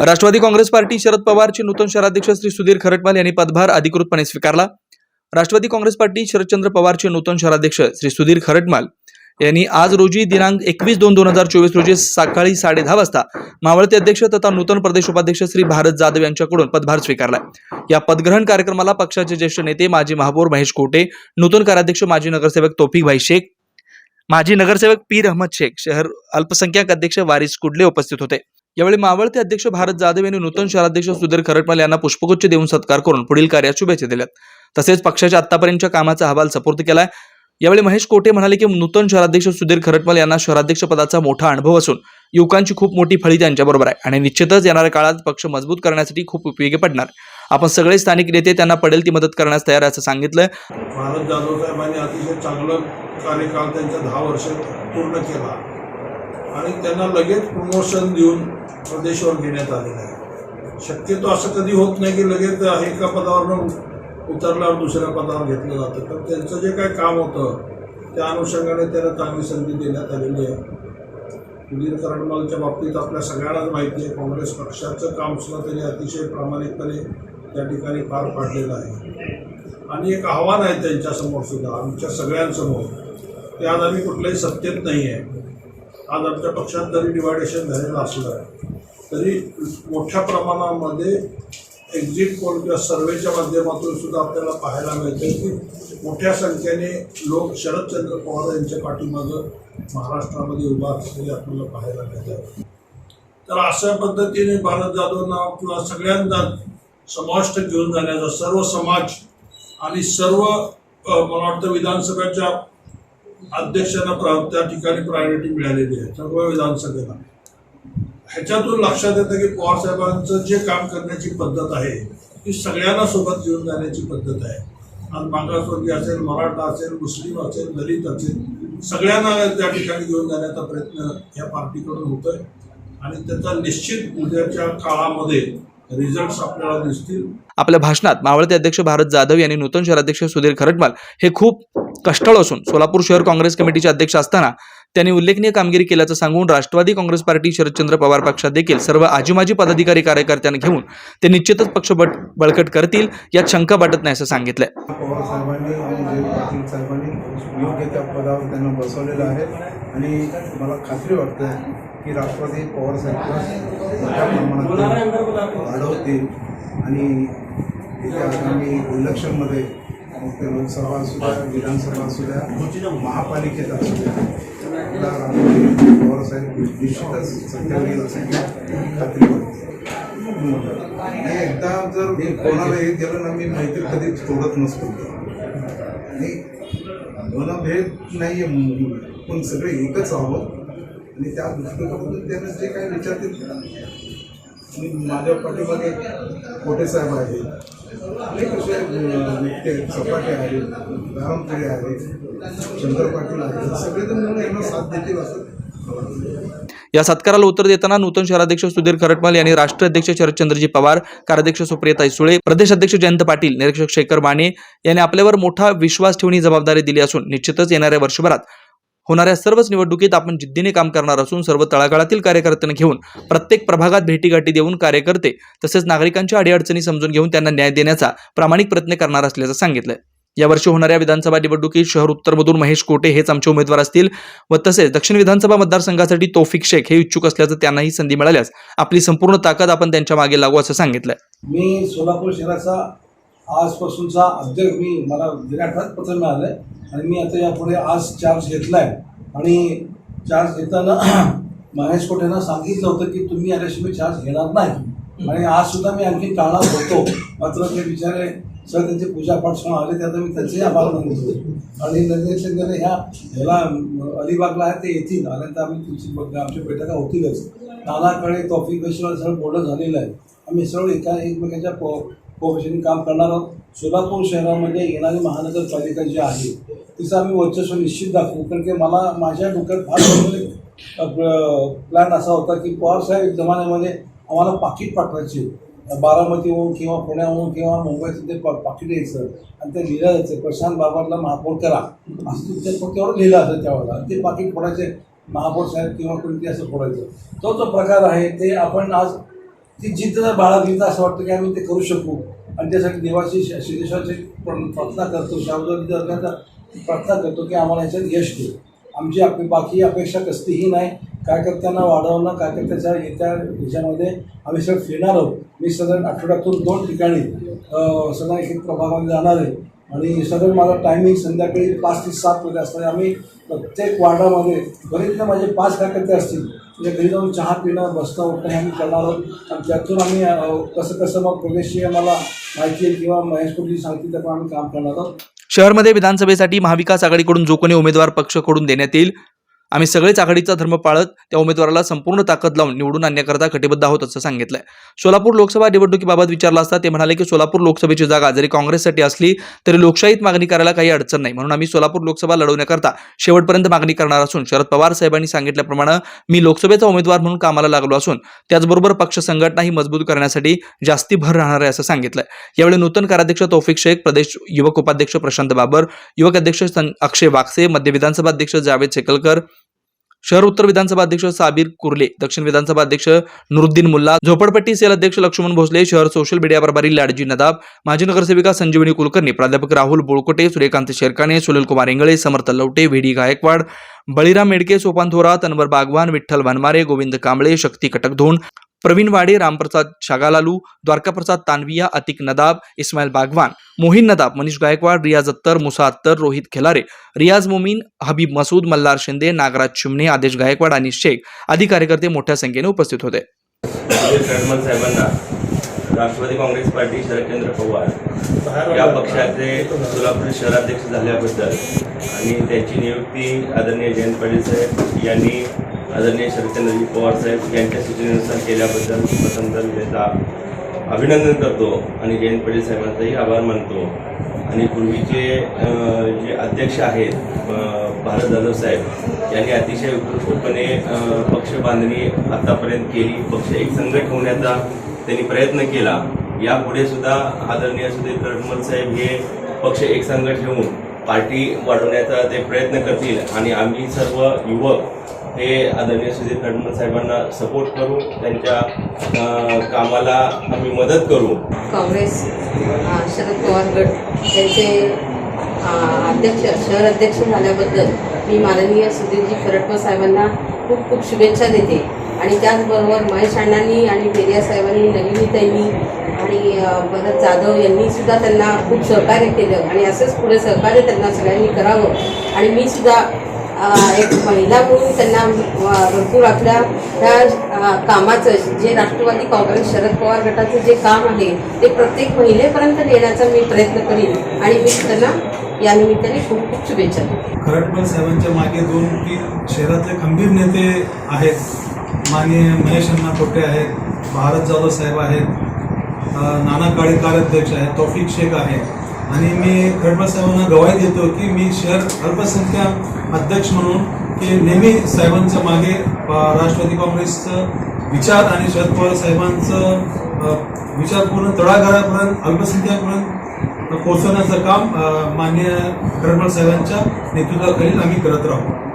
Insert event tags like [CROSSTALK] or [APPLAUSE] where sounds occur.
Rashtrawadi Congress party Sharad पवारचे नूतन शहराध्यक्ष श्री सुधीर खरटमाल यांनी पदभार अधिकृतपणे स्वीकारला. राष्ट्रवादी काँग्रेस पार्टी शरदचंद्र पवारचे नूतन शहराध्यक्ष श्री सुधीर खरटमाल यांनी आज रोजी दिनांक एकवीस दोन दोन हजार चोवीस रोजी सकाळी साडे दहा वाजता मावळते अध्यक्ष तथा नूतन प्रदेश उपाध्यक्ष श्री भारत जाधव यांच्याकडून पदभार स्वीकारला. या पदग्रहण कार्यक्रमाला पक्षाचे ज्येष्ठ नेते माजी महापौर महेश कोटे नूतन कार्याध्यक्ष माजी नगरसेवक तोफिकभाई शेख माजी नगरसेवक पीर अहमद शेख शहर अल्पसंख्याक अध्यक्ष वारिस कुडले उपस्थित होते. यावेळी मावळते अध्यक्ष भारत जाधव यांनी नूतन शहराध्यक्ष सुधीर खरटमाल यांना पुष्पगुच्छ देऊन सत्कार करून पुढील कार्यात शुभेच्छा दिल्यात. तसेच पक्षाच्या आतापर्यंतच्या कामाचा अहवाल सपोर्द केलाय. यावेळी महेश कोटे म्हणाले की नूतन शहराध्यक्ष सुधीर खरटमाल यांना शहराध्यक्ष पदाचा मोठा अनुभव असून युवकांची खूप मोठी फळी त्यांच्याबरोबर आहे आणि निश्चितच येणाऱ्या काळात पक्ष मजबूत करण्यासाठी खूप उपयोगी पडणार. आपण सगळे स्थानिक नेते त्यांना पडेल ती मदत करण्यास तयार असं सांगितलंय. भारत जाधव साहेबांनी अतिशय चांगलं कार्यकाळ त्यांच्या दहा वर्ष पूर्ण केला. आणि त्यांना लगेच प्रमोशन देऊन प्रदेशवर घेण्यात आलेलं आहे. शक्यतो असं कधी होत नाही की लगेच एका पदावरनं उतरल्यावर दुसऱ्या पदावर घेतलं जातं. तर त्यांचं जे काय काम होतं त्या अनुषंगाने त्यांना चांगली संधी देण्यात आलेली आहे. सुधीर करंडमालच्या बाबतीत आपल्या सगळ्यांनाच माहिती आहे काँग्रेस पक्षाचं काम सुद्धा त्यांनी अतिशय प्रामाणिकपणे त्या ठिकाणी पार पाडलेलं आहे. आणि एक आव्हान आहे त्यांच्यासमोर सुद्धा आमच्या सगळ्यांसमोर. ते आज आम्ही कुठल्याही सत्तेत नाही आहे आज आमच्या पक्षात जरी डिवायडेशन झालेलं असलं तरी मोठ्या प्रमाणामध्ये एक्झिट पोल किंवा सर्वेच्या माध्यमातून सुद्धा आपल्याला पाहायला मिळते की मोठ्या संख्येने लोक शरदचंद्र पवार यांच्या पाठीमागं महाराष्ट्रामध्ये उभा असलेले आपल्याला पाहायला मिळतात तर अशा पद्धतीने भारत जाधवना आपला सगळ्यांना समाविष्ट घेऊन जाण्याचा सर्व समाज आणि सर्व मला वाटतं विधानसभेच्या अध्यक्षांना प्रा त्या ठिकाणी प्रायोरिटी मिळालेली आहे. सर्व विधानसभेला. ह्याच्यातून लक्षात येतं की पवारसाहेबांचं जे काम करण्याची पद्धत आहे ती सगळ्यांना सोबत घेऊन जाण्याची पद्धत आहे. आज मागासवर्गीय असेल मराठा असेल मुस्लिम असेल दलित असेल सगळ्यांना त्या ठिकाणी घेऊन जाण्याचा प्रयत्न या पार्टीकडून होतोय. आणि त्याचा निश्चित उद्याच्या काळामध्ये रिझल्ट्स आपल्याला दिसतील. आपल्या भाषणात मावळते अध्यक्ष भारत जाधव यांनी नूतन शहराध्यक्ष सुधीर खरटमाल हे खूप कष्टाळू असून सोलापूर शहर काँग्रेस कमिटीचे अध्यक्ष असताना त्यांनी उल्लेखनीय कामगिरी केल्याचं सांगून राष्ट्रवादी काँग्रेस पार्टी शरदचंद्र पवार पक्षात देखील सर्व आजीमाजी पदाधिकारी कार्यकर्त्यांना घेऊन ते निश्चितच पक्ष बट बळकट करतील यात शंका वाटत नाही असं सांगितलंय. पवार साहेबांनी आणि पाटील साहेबांनी योग्य त्या पदावर त्यांना बसवलेलं आहे. आणि मला खात्री वाटते की राष्ट्रवादी पवार साहेब मोठ्या प्रमाणात वाढवतील. आणि येत्या आगामी इलेक्शनमध्ये मग ते लोकसभा असू द्या विधानसभा असू द्या महापालिकेत असू द्या आपला राष्ट्रवादी पवार साहेब निश्चितच सत्तेवर येईल असं खात्री वाटते आणि एकदा जर मी कोणाला हे गेलं ना मी मैत्री कधी सोडत नसतो. आणि मनभेद नाही आहे पण सगळे एकच आहोत. आणि त्या दृष्टिकोनातून त्यांना जे काही विचारतील आणि माझ्या पाठीमागे मोठे साहेब आहेत. अनेक असे अं, नेते सपाटे आहेत रामखेडे आहेत शंकर पाटील आहेत. सगळेजण मिळून यांना साथ देतील असं या सत्काराला उत्तर देताना नूतन शहराध्यक्ष सुधीर खरटमाल यांनी राष्ट्राध्यक्ष शरदचंद्रजी पवार कार्याध्यक्ष सुप्रिया सुळे प्रदेश अध्यक्ष जयंत पाटील निरीक्षक शेखर माने यांनी आपल्यावर मोठा विश्वास ठेवून ही जबाबदारी दिली असून निश्चितच येणाऱ्या वर्षभरात होणाऱ्या सर्वच निवडणुकीत आपण जिद्दीने काम करणार असून सर्व तळागाळातील कार्यकर्त्यांना घेऊन प्रत्येक प्रभागात भेटीगाठी देऊन कार्यकर्ते तसेच नागरिकांच्या अडीअडचणी समजून घेऊन त्यांना न्याय देण्याचा प्रामाणिक प्रयत्न करणार असल्याचं सांगितलंय. यावर्षी होणाऱ्या विधानसभा निवडणुकीत शहर उत्तरमधून महेश कोटे हेच आमचे उमेदवार असतील व तसेच दक्षिण विधानसभा मतदारसंघासाठी तोफिक शेख हे इच्छुक असल्याचं त्यांनाही संधी मिळाल्यास आपली संपूर्ण ताकद आपण त्यांच्या मागे लागू असं सांगितलंय. मी सोलापूर शहराचा आजपासूनचा अध्यक्ष मी मला गेल्या आठवड्यात पत्र मिळालं आहे आणि मी आता यापुढे आज चार्ज घेतला आहे आणि चार्ज घेताना [CLEARS THROAT] महेश कोटेनं सांगितलं होतं की तुम्ही आल्याशिवाय चार्ज घेणार नाही. आणि आज सुद्धा मी आणखी टाळणार होतो. मात्र ते बिचारे सर त्यांचे पूजापाठ सण आले त्यात मी त्यांचे आभार मानतो. आणि नरेंद्र ह्या ह्याला अलिबागला आहे ते येतील. आल्यानंतर आम्ही तुमची आमच्या बैठका होतीलच नालाकडे तॉफिक कशी सगळं बोलणं झालेलं आहे. आम्ही सर्व एका एकमेकांच्या पो काम करणार आहोत. सोलापूर शहरामध्ये येणारी महानगरपालिका जी आहे तिचं आम्ही वर्चस्व निश्चित दाखवू. कारण की मला माझ्या डोक्यात फार म्हणजे, प्लॅन असा होता की पवार साहेब जमान्यामध्ये आम्हाला पाकिट पाठवायचे. बारामतीहून किंवा पुण्याहून किंवा मुंबईतून ते पा पाकिट यायचं आणि ते लिहिलं जायचं. प्रशांत बाबांना महापौर करा. असं तुमच्या फक्त्यावर लिहिलं असं त्यावेळेला. आणि ते पाकिट फोडायचे. महापौर साहेब किंवा कोणती असं फोडायचं. तो जो प्रकार आहे ते आपण आज ती जिद्द जर बाळगली तर असं वाटतं की आम्ही ते करू शकू. आणि त्यासाठी देवाची श- प्र- प्रार्थना करतो. शाबुदानी दरम्यान प्रार्थना करतो की आम्हाला याच्यात यश देऊ आमची आपली बाकी अपेक्षा कसलीही नाही. कार्यकर्त्यांना वाढवणं कार्यकर्त्याच्या येत्या ह्याच्यामध्ये आम्ही सगळं फिरणार आहोत. मी सगळं आठवड्यातून दोन ठिकाणी अं, एक प्रभागामध्ये जाणार आहे. आणि साधारण माझा टायमिंग संध्याकाळी पाच ते सातमध्ये वाजे आहे. आम्ही प्रत्येक वार्डामध्ये बरेचदा माझे पाच कार्यकर्ते असतील. म्हणजे घरी जाऊन चहा पिणं बसणं उठणं हे आम्ही करणार आहोत. आणि त्यातून आम्ही कसं कसं मग प्रदेशची आम्हाला माहिती आहे किंवा महेश कुलजी सांगतील त्याप्रमाणे आम्ही काम करणार आहोत. शहरमध्ये विधानसभेसाठी महाविकास आघाडीकडून जो कोणी उमेदवार पक्षकडून देण्यात येईल आम्ही सगळेच आघाडीचा धर्म पाळत त्या उमेदवाराला संपूर्ण ताकद लावून निवडून आणण्याकरता कटिबद्ध आहोत असं सांगितलंय. सोलापूर लोकसभा निवडणुकीबाबत विचारला असता ते म्हणाले की सोलापूर लोकसभेची जागा जरी काँग्रेससाठी असली तरी लोकशाहीत मागणी करायला काही अडचण नाही. म्हणून आम्ही सोलापूर लोकसभा लढवण्याकरता शेवटपर्यंत मागणी करणार असून शरद पवार साहेबांनी सांगितल्याप्रमाणे मी लोकसभेचा उमेदवार म्हणून कामाला लागलो असून त्याचबरोबर पक्ष संघटनाही मजबूत करण्यासाठी जास्ती भर राहणार आहे असं सांगितलंय. यावेळी नूतन कार्याध्यक्ष तौफिक शेख प्रदेश युवक उपाध्यक्ष प्रशांत बाबर युवक अध्यक्ष सं- अक्षय वाकसे मध्य विधानसभा अध्यक्ष जावेद शेकलकर शहर उत्तर विधानसभा अध्यक्ष साबीर कुर्ले दक्षिण विधानसभा अध्यक्ष नुरुद्दीन मुल्ला झोपडपट्टी सेल अध्यक्ष लक्ष्मण भोसले शहर सोशल मीडिया प्रभारी लाडजी नदाब माजी नगरसेविका संजीवनी कुलकर्णी प्राध्यापक राहुल बोळकोटे सूर्यकांत शेरकाने सुनील कुमार इंगळे समर्थ लवटे व्हीडी गायकवाड बळीराम मेडके सोपान थोरात अनवर बागवान विठ्ठल वनमारे गोविंद कांबळे शक्ती कटकधोण प्रवीण वाडे रामप्रसाद शागालालू द्वारकाप्रसाद तानविया अतिक नदाब इस्माईल बागवान मोहिन नदाब मनीष गायकवाड रियाज अत्तर मुसा अत्तर रोहित खेलारे रियाज मोमीन हबीब मसूद मल्हार शिंदे नागराज चिमणे आदेश गायकवाड आणि शेख आदी कार्यकर्ते मोठ्या संख्येने उपस्थित होते. साहेबांना राष्ट्रवादी काँग्रेस पार्टी शरदचंद्र पवार या पक्षाचे सोलापूर शहराध्यक्ष झाल्याबद्दल आणि त्यांची नियुक्ती आदरणीय जयंत पाटील साहेब यांनी आदरणीय शरदचंद्रजी पवार साहेब यांच्या सूचनेनुसार केल्याबद्दल प्रथम तर त्याचा अभिनंदन करतो आणि जयंत पाटील साहेबांचाही आभार मानतो. आणि पूर्वीचे जे अध्यक्ष आहेत भारत जाधव साहेब यांनी अतिशय उत्कृष्टपणे पक्ष बांधणी आतापर्यंत केली. पक्ष एक संघ ठेवण्याचा त्यांनी प्रयत्न केला. यापुढे सुद्धा आदरणीय सुधीर कडमल साहेब हे पक्ष एक संघ ठेवून पार्टी वाढवण्याचा ते प्रयत्न करतील. आणि आम्ही सर्व युवक हे आदरणीय सुधीर कडमल साहेबांना सपोर्ट करू त्यांच्या कामाला आम्ही मदत करू. काँग्रेस शरद पवार गट यांचे अध्यक्ष शहर अध्यक्ष झाल्याबद्दल मी माननीय सुधीरजी खरटकर साहेबांना खूप खूप शुभेच्छा देते. आणि त्याचबरोबर महेश अण्णांनी आणि पेरिया साहेबांनी नलिनीताईंनी आणि भरत जाधव यांनी सुद्धा त्यांना खूप सहकार्य केलं. आणि असंच पुढे सहकार्य त्यांना सगळ्यांनी करावं. आणि मी सुद्धा एक महिला म्हणून त्यांना भरपूर आपल्या ह्या कामाचं जे राष्ट्रवादी काँग्रेस शरद पवार गटाचं जे काम आहे ते प्रत्येक महिलेपर्यंत नेण्याचा मी प्रयत्न करीन. आणि मी त्यांना या निमित्ताने खूप खूप शुभेच्छा देते. साहेबांच्या मागे दोन तीन शहरातले खंबीर नेते आहेत. माननीय महेश अण्णा कोटे आहेत. भारत जाधव साहेब आहेत. नाना काळे कार्याध्यक्ष आहेत. तौफिक शेख आहे आणि मी खरटपल साहेबांना गवाही देतो की मी शहर अल्पसंख्याक अध्यक्ष म्हणून की नेहमी साहेबांच्या मागे राष्ट्रवादी काँग्रेसचं विचार आणि शरद पवार साहेबांचं विचार पूर्ण तळागाळापर्यंत अल्पसंख्याकपर्यंत पोहोचवण्याचं काम मान्य माननीय खरडमल साहेबांच्या नेतृत्वाखाली आम्ही करत राहू.